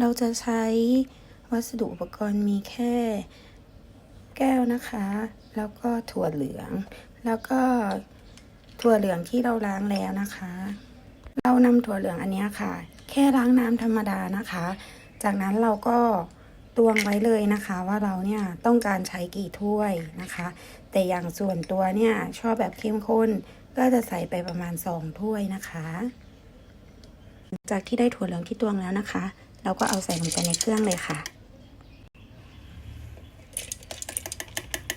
เราจะใช้วัสดุอุปกรณ์มีแค่แก้วนะคะ แล้วก็ถั่วเหลือง แล้วก็ถั่วเหลืองที่เราล้างแล้วนะคะ เรานำถั่วเหลืองอันนี้ค่ะ แค่ล้างน้ำธรรมดานะคะ จากนั้นเราก็ตวงไว้เลยนะคะว่าเราเนี่ยต้องการใช้กี่ถ้วยนะคะ แต่อย่างส่วนตัวเนี่ยชอบแบบเข้มข้นก็จะใส่ไปประมาณ 2 ถ้วยนะคะ จากที่ได้ถั่วเหลืองที่ตวงแล้วนะคะ เราก็เอาใส่ลงไปในเครื่องเลยค่ะ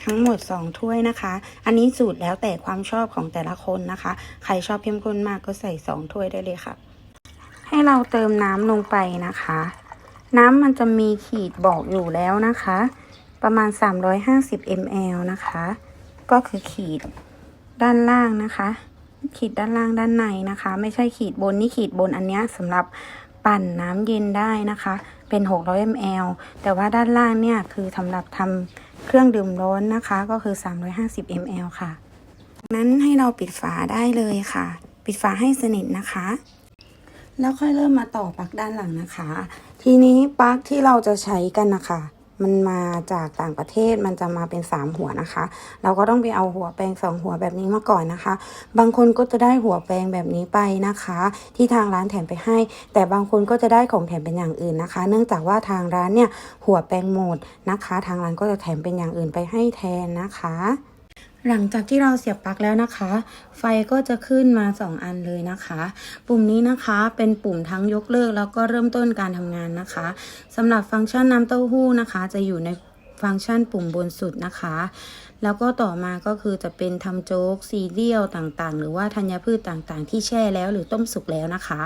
ทั้งหมด 2 ถ้วยนะคะ อันนี้สูตรแล้วแต่ความชอบของแต่ละคนนะคะ ใครชอบเข้มข้นมากก็ใส่ 2 ถ้วยได้เลยค่ะ ให้เราเติมน้ำลงไปนะคะ น้ำมันจะมีขีดบอกอยู่แล้วนะคะ ประมาณ 350 ml นะคะ ก็คือขีดด้านล่างนะคะ ขีดด้านล่างด้านในนะคะ ไม่ใช่ขีดบนนี่ขีดบนอันเนี้ยสำหรับ ปั่นน้ำเย็นได้นะคะ เป็น 600 ml แต่ว่าด้านล่างเนี่ยคือสำหรับทำเครื่องดื่มร้อนนะคะ ก็คือ 350 ml ค่ะนั้นให้เราปิดฝาได้เลยค่ะ ปิดฝาให้สนิทนะคะ แล้วค่อยเริ่มมาต่อปลั๊กด้านหลังนะคะ ทีนี้ปลั๊กที่เราจะใช้กันนะคะ มันมาจากต่างประเทศมันจะมาเป็น 3 หัวนะคะ เราก็ต้องไปเอาหัวแปลงสองหัวแบบนี้มาก่อนนะคะ บางคนก็จะได้หัวแปลงแบบนี้ไปนะคะ ที่ทางร้านแถมไปให้ แต่บางคนก็จะได้ของแถมเป็นอย่างอื่นนะคะ เนื่องจากว่าทางร้านเนี่ยหัวแปลงหมดนะคะ ทางร้านก็จะแถมเป็นอย่างอื่นไปให้แทนนะคะ หลังจากที่เราเสียบปลั๊กแล้วนะคะ ไฟก็จะขึ้นมา 2 อันเลยนะคะ ปุ่มนี้นะคะเป็นปุ่มทั้งยกเลิกแล้วก็เริ่มต้นการทำงานนะคะสำหรับฟังก์ชันน้ำเต้าหู้นะคะ จะอยู่ในฟังก์ชันปุ่มบนสุดนะคะ แล้วก็ต่อมาก็คือจะเป็นทำโจ๊กซีเรียลต่างๆ หรือว่าธัญพืชต่างๆ ที่แช่แล้วหรือต้มสุกแล้วนะคะ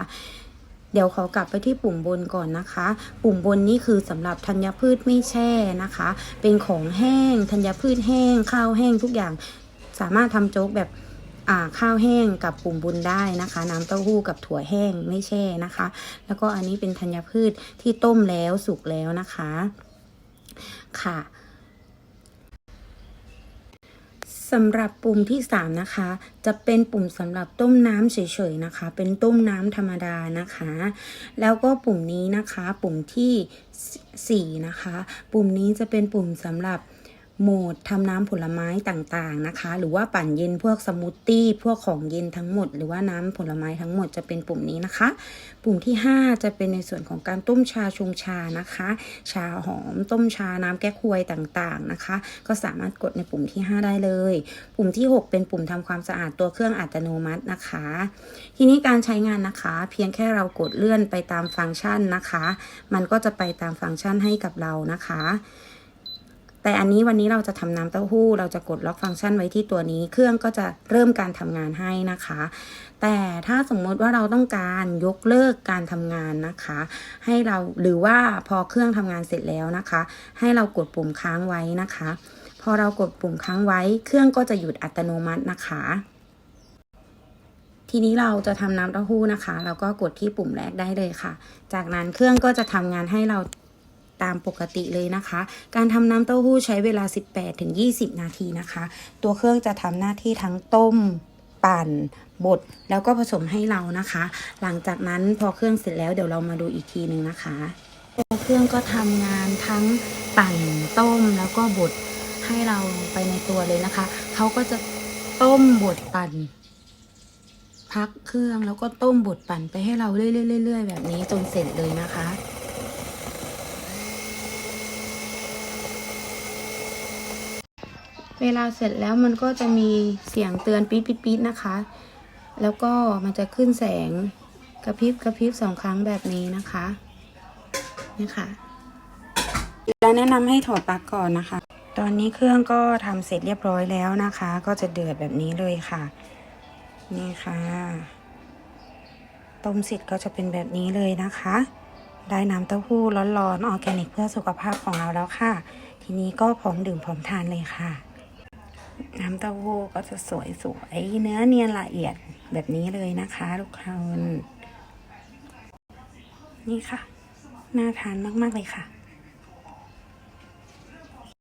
เดี๋ยวขอกลับไปที่ปุ่มบนก่อนนะคะ ปุ่มบนนี่คือสำหรับธัญพืชไม่แช่นะคะ เป็นของแห้งธัญพืชแห้ง ข้าวแห้งทุกอย่างสามารถทำโจ๊กแบบข้าวแห้งกับปุ่มบุญได้นะคะ น้ำเต้าหู้กับถั่วแห้งไม่แช่นะคะ แล้วก็อันนี้เป็นธัญพืชที่ต้มแล้วสุกแล้วนะคะ ค่ะ สำหรับปุ่มที่ 3 นะคะ จะเป็นปุ่มสำหรับต้มน้ำเฉยๆนะคะ เป็นต้มน้ำธรรมดานะคะ แล้วก็ปุ่มนี้นะคะ ปุ่มที่ 4 นะคะ ปุ่มนี้จะเป็นปุ่มสำหรับ โหมดทำน้ำผลไม้ต่างๆนะคะ หรือว่าปั่นเย็นพวกสมูทตี้พวกของเย็นทั้งหมด หรือว่าน้ำผลไม้ทั้งหมดจะเป็นปุ่มนี้นะคะ ปุ่มที่ 5 จะเป็นในส่วนของการต้มชาชงชานะคะ ชาหอมต้มชาน้ำแก้ควยต่างๆนะคะ ก็สามารถกดในปุ่มที่ 5 ได้เลย ปุ่มที่ 6 เป็นปุ่มทำความสะอาดตัวเครื่องอัตโนมัตินะคะ ทีนี้การใช้งานนะคะ เพียงแค่เรากดเลื่อนไปตามฟังก์ชันนะคะ มันก็จะไปตามฟังก์ชันให้กับเรานะคะ แต่อันนี้วันนี้เราจะทำน้ำเต้าหู้ เราจะกดล็อกฟังก์ชันไว้ที่ตัวนี้ เครื่องก็จะเริ่มการทำงานให้นะคะ แต่ถ้าสมมติว่าเราต้องการยกเลิกการทำงานนะคะ ให้เราหรือว่าพอเครื่องทำงานเสร็จแล้วนะคะ ให้เรากดปุ่มค้างไว้นะคะ พอเรากดปุ่มค้างไว้ เครื่องก็จะหยุดอัตโนมัตินะคะทีนี้เราจะทำน้ำเต้าหู้นะคะเราก็กดที่ปุ่มแรกได้เลยค่ะ จากนั้นเครื่องก็จะทำงานให้เรา ตามปกติเลยนะคะ การทำน้ำเต้าหู้ใช้เวลา 18-20 นาทีนะคะ ตัวเครื่องจะทำหน้าที่ทั้งต้มปั่นบดแล้วก็ผสมให้เรานะคะ หลังจากนั้นพอเครื่องเสร็จแล้วเดี๋ยวเรามาดูอีกทีหนึ่งนะคะตัวเครื่องก็ทำงานทั้งปั่นต้มแล้วก็บดให้เราไปในตัวเลยนะคะเขาก็จะต้มบดปั่นพักเครื่องแล้วก็ต้มบดปั่นไปให้เราเรื่อยๆๆแบบนี้จนเสร็จเลยนะคะ เวลาเสร็จแล้วมันก็จะมีเสียงเตือนปี๊ดปี๊ดปี๊ดนะคะ แล้วก็มันจะขึ้นแสงกระพริบกระพริบสองครั้งแบบนี้นะคะนี่ค่ะแล้วแนะนำให้ถอดปลั๊กก่อนนะคะ ตอนนี้เครื่องก็ทำเสร็จเรียบร้อยแล้วนะคะ ก็จะเดือดแบบนี้เลยค่ะ นี่ค่ะ ต้มเสร็จก็จะเป็นแบบนี้เลยนะคะ ได้น้ำเต้าหู้ร้อนๆออร์แกนิกเพื่อสุขภาพของเราแล้วค่ะ ทีนี้ก็พร้อมดื่มพร้อมทานเลยค่ะ น้ำเต้าหู้ก็จะสวยสวยๆเนื้อเนียนละเอียดแบบนี้เลยนะคะทุกคนนี่ค่ะ น่าทานมาก ๆ เลยค่ะ